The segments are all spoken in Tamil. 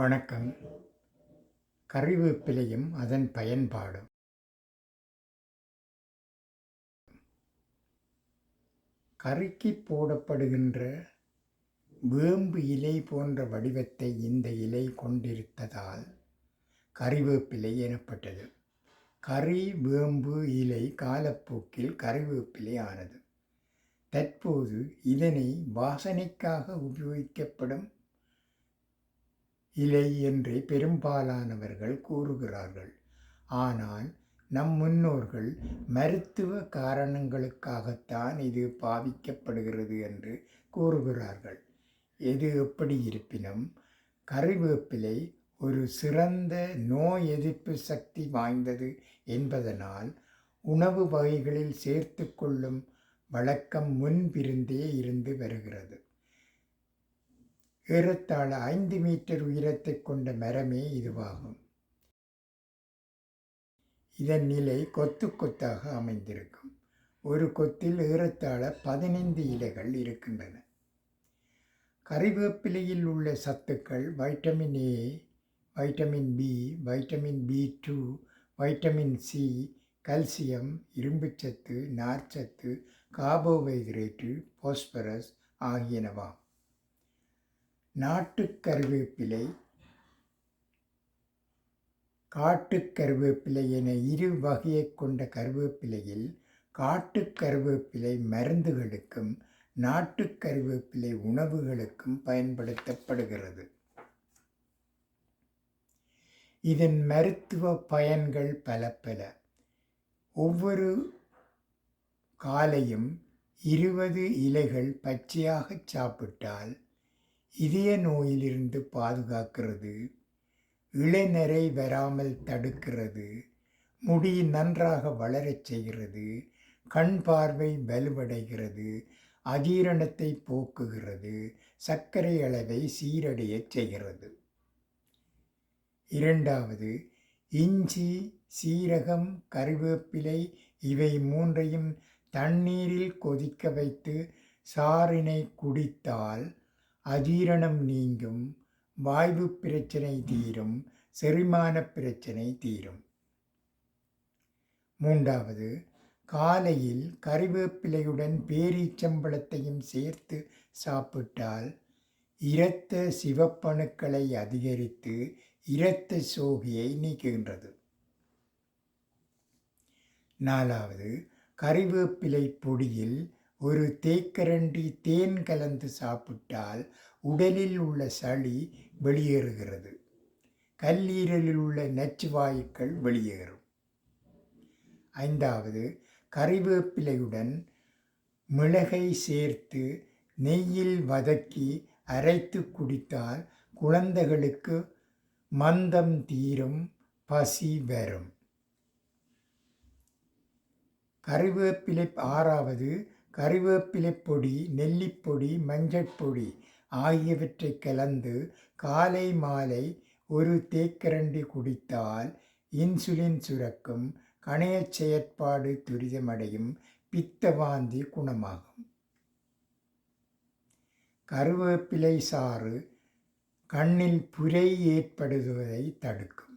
வணக்கம். கறிவேப்பிலையும் அதன் பயன்பாடும். கறிக்கு போடப்படுகின்ற வேம்பு இலை போன்ற வடிவத்தை இந்த இலை கொண்டிருத்ததால் கறிவேப்பிலை எனப்பட்டது. கறி வேம்பு இலை காலப்போக்கில் கறிவேப்பிலை ஆனது தற்போது இதனை வாசனைக்காக உபயோகிக்கப்படும் இலை என்றே பெரும்பாலானவர்கள் கூறுகிறார்கள். ஆனால் நம் முன்னோர்கள் மருத்துவ காரணங்களுக்காகத்தான் இது பாவிக்கப்படுகிறது என்று கூறுகிறார்கள். எது எப்படி இருப்பினும் கறிவேப்பிலை ஒரு சிறந்த நோய் எதிர்ப்பு சக்தி வாய்ந்தது என்பதனால் உணவு வகைகளில் சேர்த்து கொள்ளும் வழக்கம் முன்பிருந்தே இருந்து வருகிறது. ஏறத்தாழ ஐந்து மீட்டர் உயரத்தை கொண்ட மரமே இதுவாகும். இதன் நிலை கொத்து கொத்தாக அமைந்திருக்கும். ஒரு கொத்தில் ஏறத்தாழ பதினைந்து இலைகள் இருக்கின்றன. கறிவேப்பிலையில் உள்ள சத்துக்கள் vitamin A vitamin B vitamin B two vitamin C calcium இரும்புச்சத்து நார்ச்சத்து கார்போஹைட்ரேட்டு பாஸ்பரஸ் ஆகியனவாம் நாட்டு கருவேப்பிலை காட்டு கருவேப்பிலை என இரு வகையை கொண்ட கருவேப்பிலையில் காட்டு கருவேப்பிலை மருந்துகளுக்கும் நாட்டு கருவேப்பிலை உணவுகளுக்கும் பயன்படுத்தப்படுகிறது. இதன் மருத்துவ பயன்கள் பல பல. ஒவ்வொரு காலையும் இருபது இலைகள் பச்சையாக சாப்பிட்டால் இதய நோயிலிருந்து பாதுகாக்கிறது. இளைநரை வராமல் தடுக்கிறது. முடி நன்றாக வளரச் செய்கிறது. கண் பார்வை வலுவடைகிறது. அஜீரணத்தை போக்குகிறது. சர்க்கரை அளவை சீரடையச் செய்கிறது. இரண்டாவது இஞ்சி சீரகம் கருவேப்பிலை இவை மூன்றையும் தண்ணீரில் கொதிக்க வைத்து சாறினை குடித்தால் அஜீரணம் நீங்கும் வாய்வு பிரச்சனை தீரும் செரிமான பிரச்சனை தீரும். மூன்றாவது காலையில் கறிவேப்பிலையுடன் பேரீச்சம்பழத்தையும் சேர்த்து சாப்பிட்டால் இரத்த சிவப்பணுக்களை அதிகரித்து இரத்த சோகையை நீக்குகின்றது. நாலாவது கறிவேப்பிலை பொடியில் ஒரு தேக்கரண்டி தேன் கலந்து சாப்பிட்டால் உடலில் உள்ள சளி வெளியேறுகிறது. கல்லீரலில் உள்ள நச்சு வாயுக்கள் வெளியேறும். ஐந்தாவது கறிவேப்பிலையுடன் மிளகை சேர்த்து நெய்யில் வதக்கி அரைத்து குடித்தால் குழந்தைகளுக்கு மந்தம் தீரும் பசி வரும். கறிவேப்பிலை ஆறாவது கறிவேப்பிலை பொடி நெல்லிப்பொடி மஞ்சள் பொடி ஆகியவற்றை கலந்து காலை மாலை ஒரு தேக்கரண்டி குடித்தால் இன்சுலின் சுரக்கும் கணைய செயற்பாடு துரிதமடையும் பித்தவாந்தி குணமாகும். கருவேப்பிலை சாறு கண்ணில் புரை ஏற்படுவதை தடுக்கும்.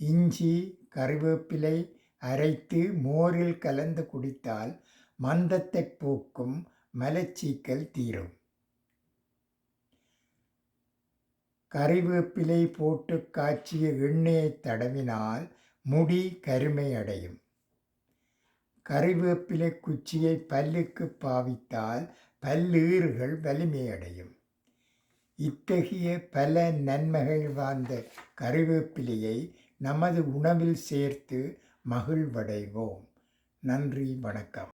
இஞ்சி கருவேப்பிலை அரைத்து மோரில் கலந்து குடித்தால் மந்தத்தை போக்கும் மலச்சீக்கல் தீரும். கறிவேப்பிலை போட்டு காய்ச்சிய எண்ணெயை தடவினால் முடி கருமை அடையும். கறிவேப்பிலை குச்சியை பல்லுக்கு பாவித்தால் பல்லீறுகள் வலிமையடையும் இத்தகைய பல நன்மைகள் வாழ்ந்த கறிவேப்பிலையை நமது உணவில் சேர்த்து மகிழ்வடைவோம். நன்றி வணக்கம்.